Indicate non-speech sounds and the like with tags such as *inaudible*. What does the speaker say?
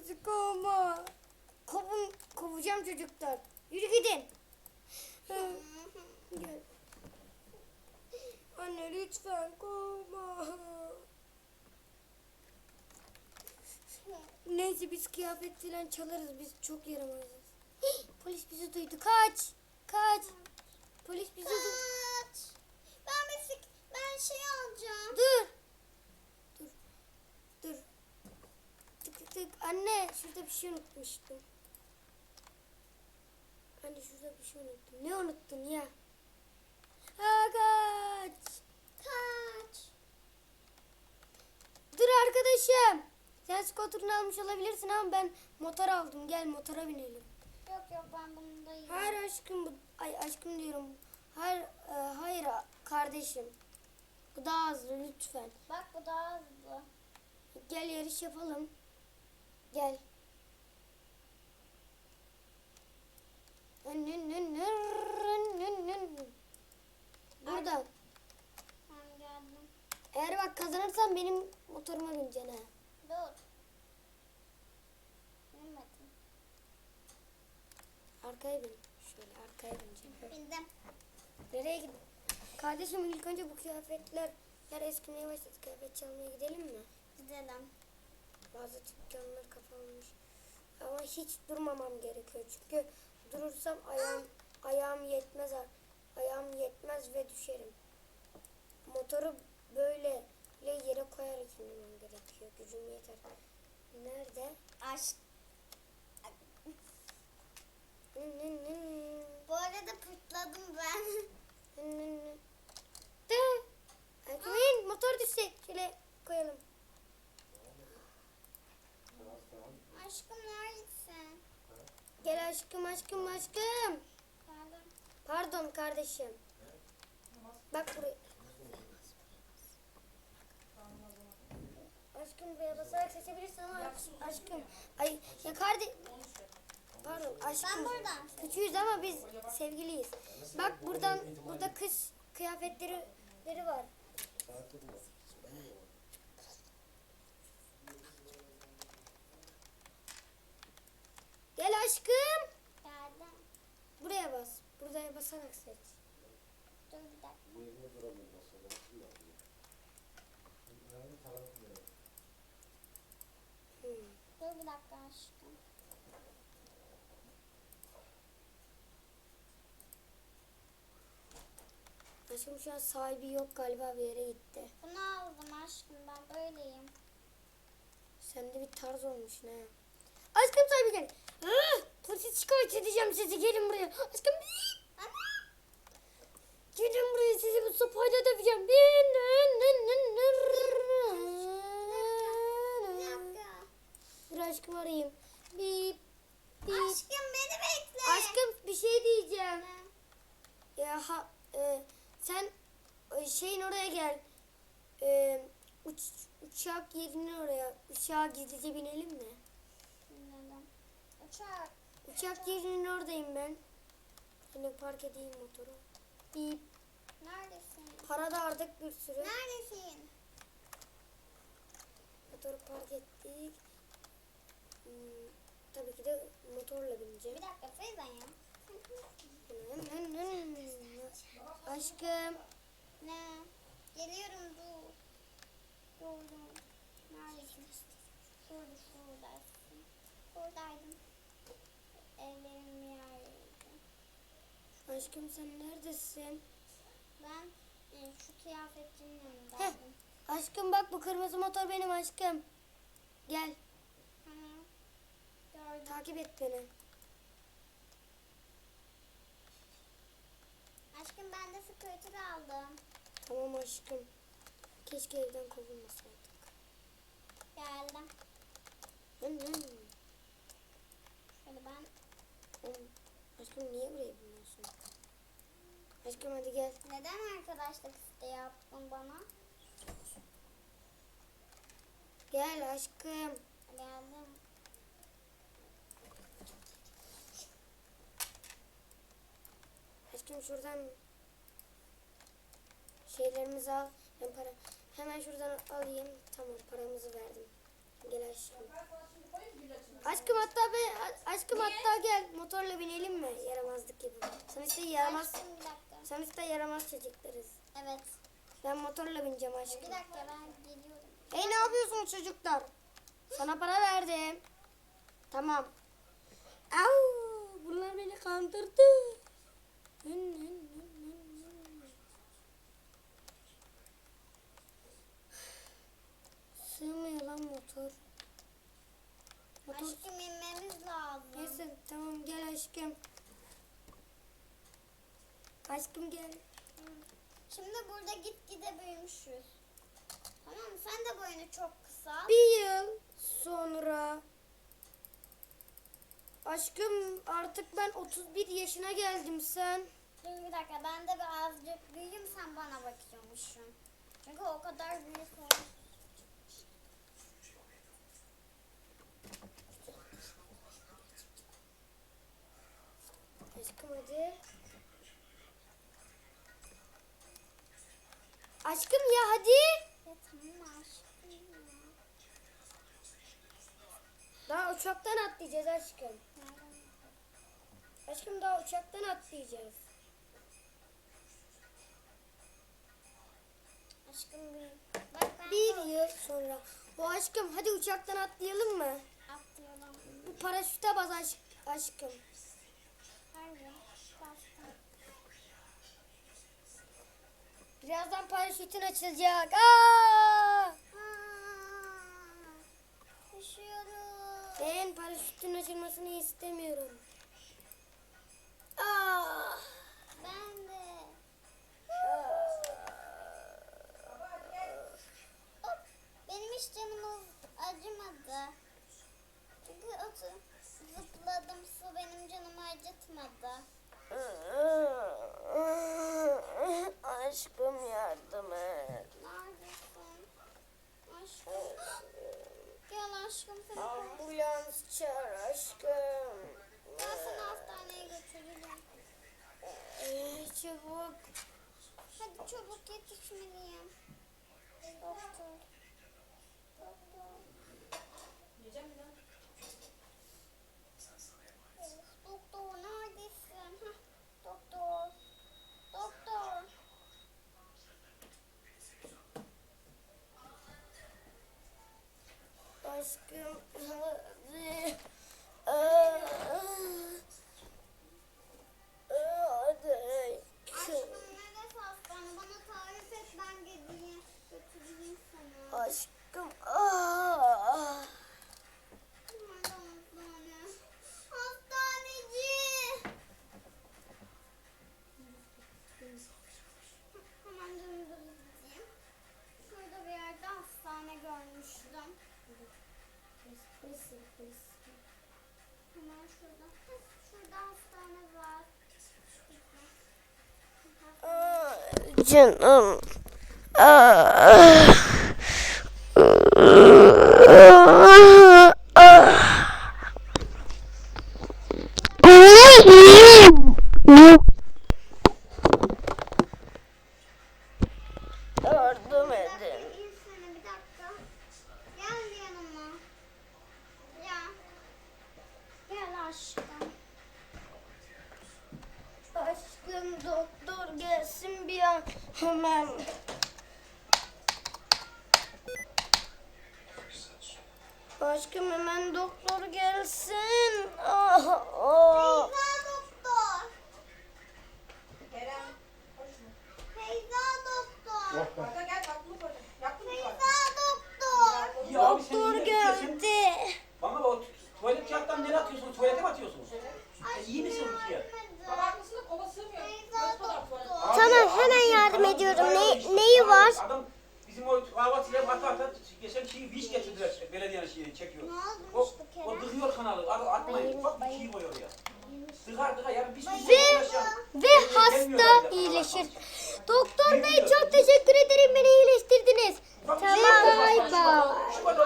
bizi kovma. Kovun, kovacağım çocuklar. Yürü gidin. Hı, Gel. Anne lütfen kovma. Neyse biz kıyafet falan çalarız. Biz çok yaramazız. Polis bizi duydu. Kaç. Kaç. Polis bizi duydu. Kaç. Ben ben şey alacağım. Dur. Dur. Tık tık tık. Anne şurada bir şey unutmuştum. Anne şurada bir şey unuttum. Ne unuttun ya? Ha kaç. Kaç. Dur arkadaşım. Sen skoturunu almış olabilirsin ama ben motor aldım. Gel motora binelim. Yok yok ben bundayım. Hayır aşkım bu ay aşkım diyorum. Hayır e, hayır kardeşim. Bu daha hızlı lütfen. Bak bu daha hızlı. Gel yarış yapalım. Gel. Buradan. Ben geldim. Eğer bak kazanırsan benim motoruma bineceksin ha. Dur. Bilmedim. Arkaya bin. Şöyle arkaya bineceğim. Bindim. Nereye gid? Kardeşim ilk önce bu kıyafetler yer eskimeye başladı. Kıyafet çalmaya gidelim mi? Gidelim. Bazı dükkanlar kapanmış. Ama hiç durmamam gerekiyor. Çünkü durursam ayağım ayağım yetmez. Ayağım yetmez ve düşerim. Motoru böyle yere koyarak inmem gerekiyor. Gücüm yeter. Nerede? Aşk. Bu arada pırtladım ben. De. Erkeğin motor düştü. Şöyle koyalım. Aşkım neredesin? Gel aşkım aşkım aşkım. Geldim. Pardon kardeşim. Bak buraya. Aşkım buraya basarak seçebilirsin ama aşkım. Ay ya kardeş. Pardon aşkım. Ben buradan. Küçüğüz ama biz sevgiliyiz. Bak buradan burada kız kıyafetleri leri var. Gel aşkım. Geldim. Buraya bas. Buraya basarak seç. Dur bir dakika. Hmm. Dur bir dakika aşkım. Aşkım şu an sahibi yok galiba bir yere gitti. Bunu aldım aşkım ben böyleyim. Sende bir tarz olmuş ne? Aşkım sahibi gel. Ah, Polisi şikayet edeceğim sizi gelin buraya. Aşkım gelin buraya sizi bu sopayla döveceğim. Dur aşkım arayayım. Bip. Bip. Aşkım beni bekle. Aşkım bir şey diyeceğim. Ya ha, e, sen e, şeyin oraya gel. E, uç, uçak yerinin oraya. Uçağa gizlice binelim mi? Uçak. Uçak yerinin oradayım ben. Hani park edeyim motoru. Bip. Neredesin? Para da aldık bir sürü. Neredesin? Motoru park ettik. Hmm, tabii ki de motorla bineceğim. Bir dakika Feyza ya. *laughs* Aşkım. Ne? Geliyorum dur. Gördüm. Neredesin? Şurada şuradasın. Buradaydım. Ellerim yerdeydi. Aşkım sen neredesin? Ben e, şu kıyafetçinin Heh. yanındaydım. Aşkım bak bu kırmızı motor benim aşkım. Gel. Gördüm. takip et beni. Aşkım ben de scooter aldım. Tamam aşkım. Keşke evden kovulmasaydık. Geldim. Hı hı. Oğlum, Aşkım niye buraya biniyorsun? Aşkım hadi gel. neden arkadaşlık isteği yaptın bana? Gel aşkım. Geldim. Aşkım şuradan şeylerimizi al. Ben para hemen şuradan alayım. Tamam paramızı verdim. Gel aşkım. Aşkım hatta be, aşkım hatta gel motorla binelim mi? Yaramazlık gibi. Sonuçta yaramaz, bir sonuçta yaramaz çocuklarız. Evet. Ben motorla bineceğim Bir aşkım. dakika ben geliyorum. Hey ne yapıyorsunuz çocuklar? Sana para verdim. Tamam. Au, bunlar beni kandırdı. Sığmıyor lan motor. Motor. Aşkım inmemiz lazım. Neyse tamam gel aşkım. Aşkım gel. Şimdi burada gitgide büyümüşüz. Tamam mı? Sen de boyunu çok kısa. Bir yıl sonra Aşkım artık ben 31 yaşına geldim sen. Dur bir dakika ben de birazcık büyüyeyim sen bana bakıyormuşsun. Çünkü o kadar büyük olmuş. Hadi. Aşkım ya hadi. Ya tamam aşkım ya. Daha uçaktan atlayacağız aşkım. Aşkım daha uçaktan atlayacağız. Aşkım bir. Bak ben Bir de yıl sonra. Bu aşkım hadi uçaktan atlayalım mı? atlıyorum. Bu paraşüte bas aşk, aşkım. Birazdan paraşütün açılacak. Aa! Düşüyorum. Ben paraşütün açılmasını istemiyorum. Aa! Ben de. Hop. Benim hiç canım acımadı. Çünkü otur, zıpladım su benim canımı acıtmadı. Aşkım yardım et. Neredesin? Aşkım. Gel aşkım seni. Ambulans çağır aşkım. Ben seni hastaneye götürürüm. Ee, çabuk. Hadi çabuk yetişmeliyim. Doktor. Doktor. Doktor neredesin? Hah, doktor. Doktor. Aşkım hadi. Hadi. Bana tarif et ben gideyim. Götüreyim. Aşkım. Aa. Nerede hastane? Hastaneci. Hemen döndür gideyim. Şurada bir yerde hastane görmüştüm. Canım. Aa. Yardım Bir edin. dakika, insene, bir dakika. Gel yanıma. Gel. Gel aşkım. Aşkım doktor gelsin bir an hemen. Aşkım hemen doktor gelsin. Ah, ah. Feyza doktor. Kerem, koş mu? Feyza doktor. Arka gel tatlılık orada. Yaptın mı bak? Feyza doktor. Ya abi sen Doktor yine içiyorsun. geldi. Bana bak o tuvalet kağıttan nereye atıyorsunuz? Tuvalete mi atıyorsunuz? E, iyi misin Rukiye? Baba haklısın da kova sığmıyor. Nasıl kadar tuvalet? Abi, Tamam, abi, hemen şey, yardım adam ediyorum. bayağı Ne- işte, neyi adam- var? Adam bizim o kahvaltıya ata ata geçen şeyi viş getirdiler. Belediyenin şeyi çekiyor. O, o dıkıyor kanalı. At, atmayın. Bak bir şey koyuyor ya. Dıkar dıkar. Yani bir sürü Ve, şey uğraşan. ve hasta iyileşir. Doktor bey çok teşekkür ederim beni iyileştirdiniz. Tamam şey bay bay.